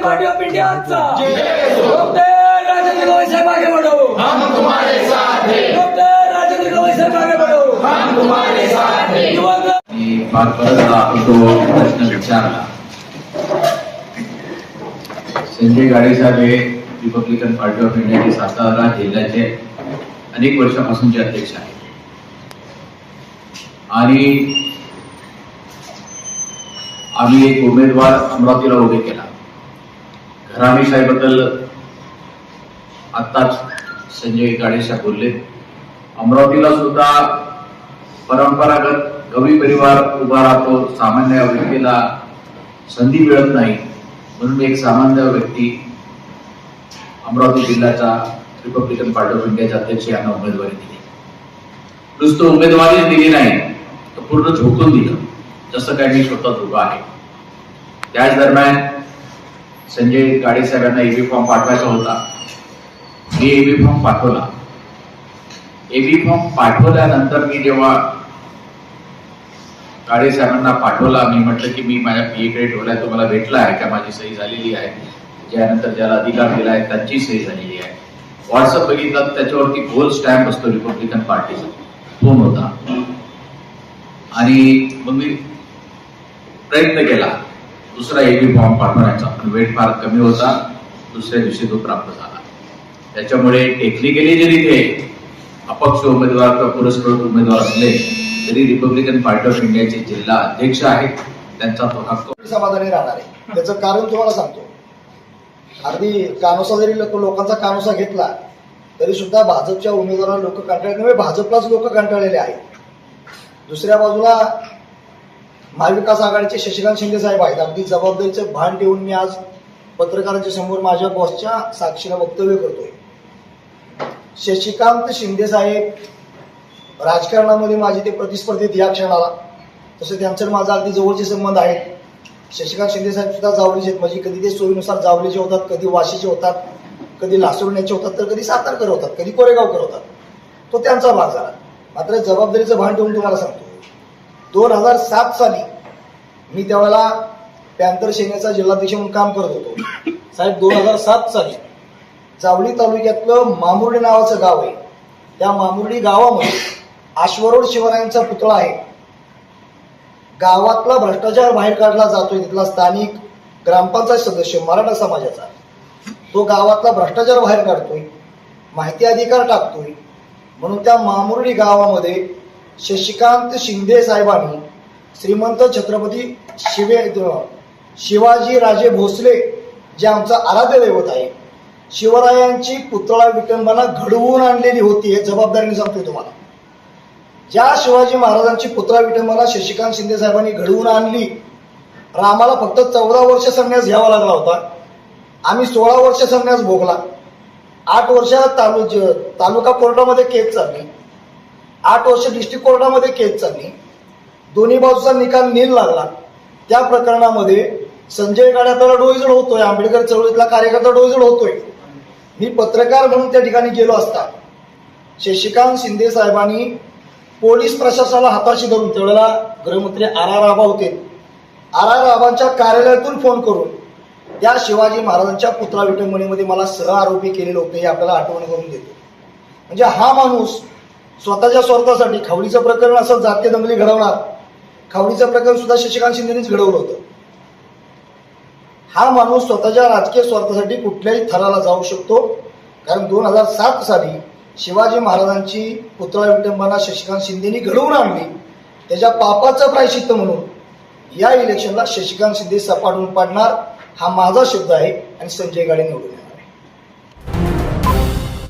महाराजांचा डॉक्टर राजेंद्र गवई साहेब आगे बढ़ो हम तुम्हारे साथ हैं. डॉक्टर राजेंद्र गवई साहेब आगे बढ़ो हम तुम्हारे साथ हैं. युवक मी फार परत आपण तो प्रश्न विचारला. संजय गाडे साहेब हे रिपब्लिकन पार्टी ऑफ इंडियाचे सातारा जिल्ह्याचे अनेक वर्षापासूनचे अध्यक्ष आहेत. आणि आम्ही एक उमेदवार अमरावतीला उभे केला. घराणेशाहीबद्दल आत्ताच संजय गाडे बोलले. अमरावतीला सुद्धा परंपरागत गवी परिवार उभा राहतो सामान्य व्यक्तीला संधी मिळत नाही म्हणून एक सामान्य व्यक्ती अमरावती जिल्ह्याचा रिपब्लिकन पार्टी ऑफ इंडियाचे अध्यक्ष यांना उमेदवारी दिली. नुसतं उमेदवारीच दिली नाही तर पूर्ण झोकून दिलं. जसं काय मी स्वतः उभं आहे. त्याच दरम्यान संजय गाडे साहेबांना एबी फॉर्म पाठवायचा होता. मी एबी फॉर्म पाठवला. एबी फॉर्म पाठवल्यानंतर मी जेव्हा काळे साहेबांना पाठवला मी म्हटलं की मी माझ्या पीए कडे ठेवलाय तो मला भेटला आहे का? माझी सही झालेली आहे. त्यानंतर ज्याला अधिकार दिला आहे त्यांची सही झालेली आहे. व्हॉट्सअप बघितलं त्याच्यावरती गोल स्टॅम्प असतो रिपब्लिकन पार्टीचा फोन होता. आणि मग मी प्रयत्न केला. दुसरा एबी फॉर्म पाठवण्याचा पण वेट फार कमी होता. दुसऱ्या दिवशी तो प्राप्त झाला. त्याच्यामुळे टेक्निकली जरी ते अपक्ष उमेदवार किंवा पुरस्कृत उमेदवार असले तरी रिपब्लिकन पार्टी ऑफ इंडियाचे जिल्हा अध्यक्ष आहेत. त्यांचा तो हक्क समाधानी राहणार आहे? त्याचं कारण तुम्हाला सांगतो. अगदी कानोसा जरी लोक लोकांचा कानोसा घेतला तरी सुद्धा भाजपच्या उमेदवारांना लोक कंटाळले भाजपलाच लोक कंटाळलेले आहेत. दुसऱ्या बाजूला महाविकास आघाडीचे शशिकांत शिंदे साहेब आहेत. अगदी जबाबदारीचं भान ठेवून मी आज पत्रकारांच्या समोर माझ्या बॉसच्या साक्षीला वक्तव्य करतोय. शशिकांत शिंदे साहेब राजकारणामध्ये माझे ते प्रतिस्पर्धीत या क्षणाला तसं त्यांचं माझा अगदी जवळचे संबंध आहेत. शशिकांत शिंदे साहेब सुद्धा जावलीचे आहेत. म्हणजे कधी ते सोयीनुसार जावलीचे होतात कधी वाशीचे होतात कधी लासुरण्याचे होतात तर कधी सातारकर होतात कधी कोरेगावकर होतात. तो त्यांचा भाग झाला. मात्र जबाबदारीचं भान ठेवून तुम्हाला सांगतो. दोन हजार सात साली मी त्यावेळेला पॅन्थर सेनेचा जिल्हाध्यक्ष म्हणून काम करत होतो. साहेब दोन हजार सात साली जावली तालुक्यातलं मामुर्डी नावाचं गाव आहे. त्या मामुर्डी गावामध्ये आश्वरोड शिवरायांचा पुतळा आहे. गावातला भ्रष्टाचार बाहेर काढला जातोय तिथला स्थानिक ग्रामपंचायत सदस्य मराठा समाजाचा. तो गावातला भ्रष्टाचार बाहेर काढतोय माहिती अधिकार टाकतोय. म्हणून त्या मामुर्डी गावामध्ये शशिकांत शिंदे साहेबांनी श्रीमंत छत्रपती शिवे शिवाजी राजे भोसले जे आमचा आराध्य दैवत आहे शिवरायांची पुतळा विटंबना घडवून आणलेली होती हे जबाबदारीने सांगतोय तुम्हाला. ज्या शिवाजी महाराजांची पुतळा विटंबना शशिकांत शिंदे साहेबांनी घडवून आणली रामाला फक्त चौदा वर्ष संन्यास घ्यावा लागला होता. आम्ही सोळा वर्ष संन्यास भोगला. आठ वर्ष तालु तालुका कोर्टामध्ये केस चालली. आठ वर्ष डिस्ट्रिक्ट कोर्टामध्ये केस चालली. दोन्ही बाजूचा निकाल नील लागला. त्या प्रकरणामध्ये संजय गाड्यातला डोईजड होतोय आंबेडकर चळवळीतला कार्यकर्ता डोईजड होतोय. मी पत्रकार म्हणून त्या ठिकाणी गेलो असता. शशिकांत शिंदे साहेबांनी पोलीस प्रशासनाला हाताशी धरून त्यावेळेला गृहमंत्री आर आर आबा होते. आर आर आबांच्या कार्यालयातून फोन करून त्या शिवाजी महाराजांच्या पुतळा विटंबणीमध्ये मला सह आरोपी केलेलं होतं हे आपल्याला आठवण करून देतो. म्हणजे हा माणूस स्वतःच्या स्वार्थासाठी खवडीचं प्रकरण असं जातीय दंगली घडवणार. खवडीचं प्रकार सुद्धा शशिकांत शिंदेनेच घडवलं होतं. हा माणूस स्वतःच्या राजकीय स्वार्थासाठी कुठल्याही थराला जाऊ शकतो. कारण दोन हजार सात साली शिवाजी महाराजांची पुतळा विटंबना शशिकांत शिंदेनी घडवून आणली. त्याच्या पापाचं प्रायश्चित्त म्हणून या इलेक्शनला शशिकांत शिंदे सपाटून पाडणार हा माझा शब्द आहे आणि संजय गाडे निवडून